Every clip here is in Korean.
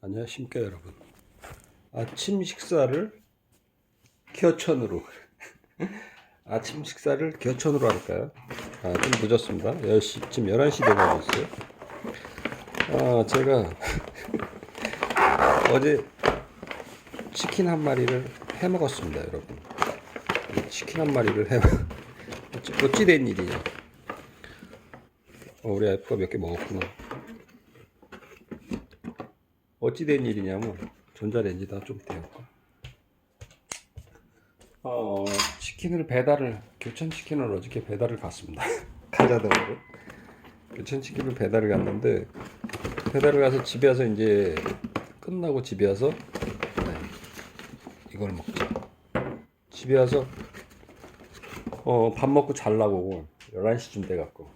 안녕하십니까 여러분. 아침 식사를 겨천으로. 아침 식사를 겨천으로 할까요? 아, 좀 늦었습니다. 10시, 지금 11시 되고 있어요. 아, 제가 어제 치킨 한 마리를 해 먹었습니다 여러분. 이 치킨 한 마리를 해 어찌, 어찌 된 일이냐 어, 우리 아이가 몇 개 먹었구나 어찌된 일이냐면 전자레인지다 좀 데웠고. 어 치킨을 배달을 교촌 치킨을 어저께 배달을 갔습니다. 가자등으로 교촌 치킨을 배달을 갔는데 배달을 가서 집에 와서 이제 끝나고 집에 와서 네, 이걸 먹자. 집에 와서 어, 밥 먹고 잘라고. 11시쯤 돼갖고.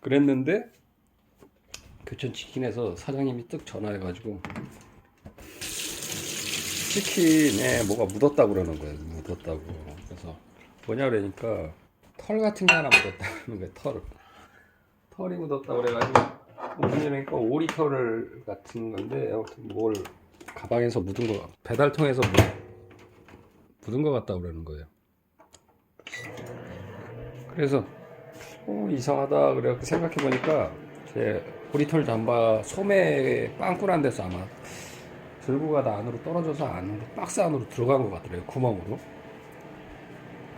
그랬는데 교촌치킨에서 사장님이 뜩 전화해가지고 치킨에 뭐가 묻었다고 그러는 거예요. 묻었다고. 그래서 뭐냐 그러니까 털 같은 게 하나 묻었다는 거예요. 털. 털이 묻었다고 그래가지고 뭐냐니까 오리 털 같은 건데 아무튼 뭘 가방에서 묻은 거 배달통에서 묻, 묻은 거 같다고 그러는 거예요. 그래서 어, 이상하다 그래갖고 생각해 보니까 제 보리털 잠바 소매 빵꾸난 데서 아마 들고 가다 안으로 떨어져서 안으로 박스 안으로 들어간 것 같더라고요 구멍으로.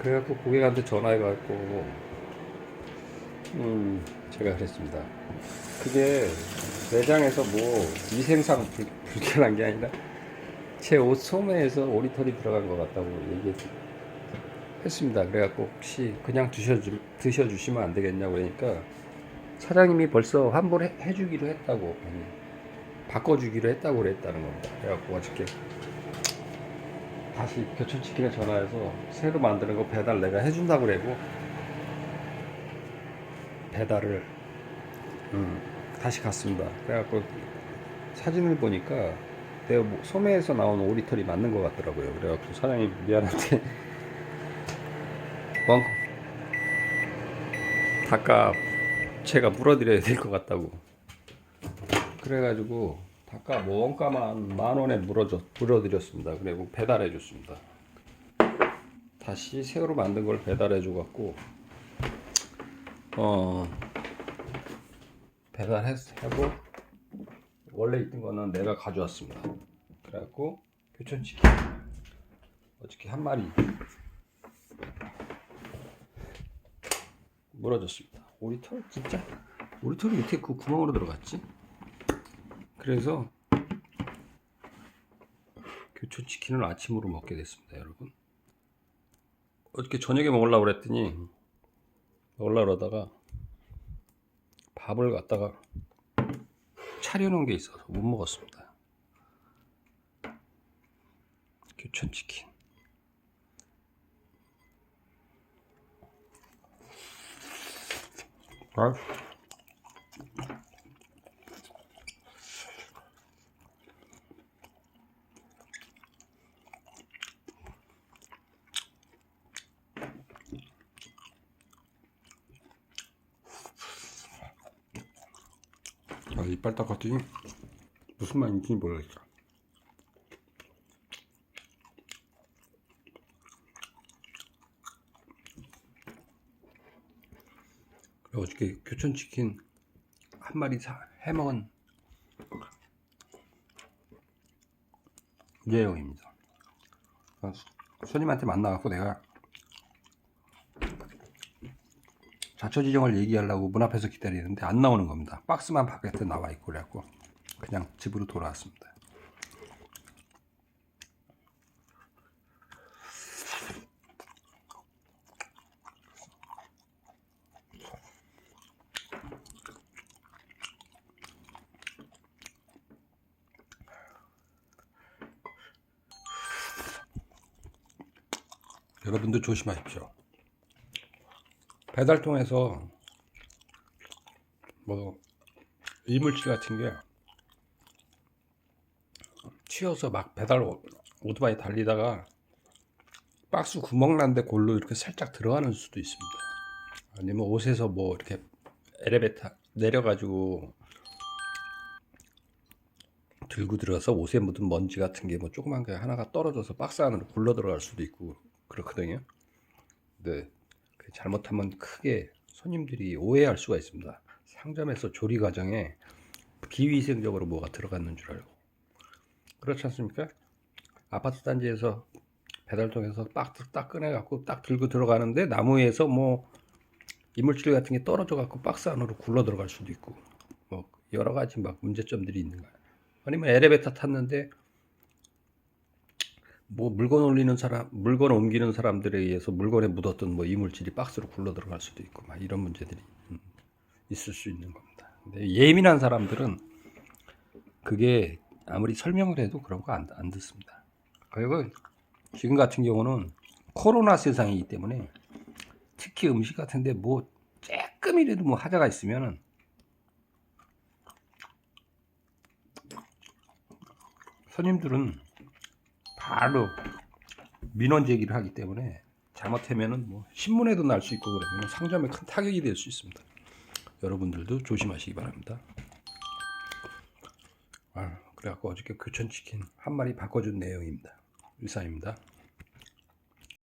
그래갖고 고객한테 전화해갖고 음 제가 그랬습니다. 그게 매장에서 뭐 위생상 불, 불결한 게 아니라 제 옷 소매에서 오리털이 들어간 것 같다고 얘기했습니다. 그래갖고 혹시 그냥 드셔주, 드셔주시면 안 되겠냐고 그러니까 사장님이 벌써 환불해 해주기로 했다고 바꿔주기로 했다고 그랬다는 겁니다. 그래갖고 어저께 다시 교촌치킨에 전화해서 새로 만드는 거 배달 내가 해준다고 그래고 배달을 음, 다시 갔습니다. 그래갖고 사진을 보니까 내가 뭐 소매에서 나온 오리털이 맞는 것 같더라고요. 그래갖고 사장님 미안한데 원 닭값 제가 물어드려야 될 것 같다고. 그래가지고 닭가 뭐 원가만 만 원에 물어줘 물어드렸습니다. 그리고 배달해 줬습니다. 다시 새로 만든 걸 배달해 줘갖고 어 배달하고 원래 있던 거는 내가 가져왔습니다. 그래갖고 교촌치킨 어저께 한 마리 물어줬습니다. 오리털 진짜 오리털이 밑에 그 구멍으로 들어갔지? 그래서 교촌 치킨을 아침으로 먹게 됐습니다, 여러분. 어저께 저녁에 먹으려고 그랬더니 먹으려고 그러다가 밥을 갖다가 차려놓은 게 있어서 못 먹었습니다. 교촌 치킨. 아, 아, 이빨 닦았더니 무슨 말인지 모르겠어. 그리고 어저께 교촌치킨 한 마리 사, 해먹은 예영입니다. 아, 손님한테 만나갖고 내가 자초지종을 얘기하려고 문 앞에서 기다리는데 안 나오는 겁니다. 박스만 바깥에 나와 있고 그래갖고 그냥 집으로 돌아왔습니다. 여러분도 조심하십시오. 배달통에서 뭐 이물질 같은 게 튀어서 막 배달 오- 오토바이 달리다가 박스 구멍 난데 골로 이렇게 살짝 들어가는 수도 있습니다. 아니면 옷에서 뭐 이렇게 엘리베이터 내려가지고 들고 들어가서 옷에 묻은 먼지 같은 게 뭐 조그만 게 하나가 떨어져서 박스 안으로 굴러 들어갈 수도 있고 그렇거든요. 그 잘못하면 크게 손님들이 오해할 수가 있습니다. 상점에서 조리 과정에 비위생적으로 뭐가 들어갔는 줄 알고 그렇지 않습니까? 아파트 단지에서 배달통에서 딱 꺼내 갖고 딱 들고 들어가는데 나무에서 뭐 이물질 같은 게 떨어져 갖고 박스 안으로 굴러 들어갈 수도 있고 뭐 여러 가지 막 문제점들이 있는 거야. 아니면 엘리베이터 탔는데 뭐 물건 올리는 사람, 물건 옮기는 사람들에 의해서 물건에 묻었던 뭐 이물질이 박스로 굴러 들어갈 수도 있고 막 이런 문제들이 음, 있을 수 있는 겁니다. 근데 예민한 사람들은 그게 아무리 설명을 해도 그런 거 안 안 듣습니다. 그리고 지금 같은 경우는 코로나 세상이기 때문에 특히 음식 같은데 뭐 조금이라도 뭐 하자가 있으면은 손님들은 바로 민원 제기를 하기 때문에 잘못하면은 뭐 신문에도 날 수 있고 그러면 상점에 큰 타격이 될 수 있습니다. 여러분들도 조심하시기 바랍니다. 아, 그래갖고 어저께 교촌치킨 한 마리 바꿔준 내용입니다. 의사입니다.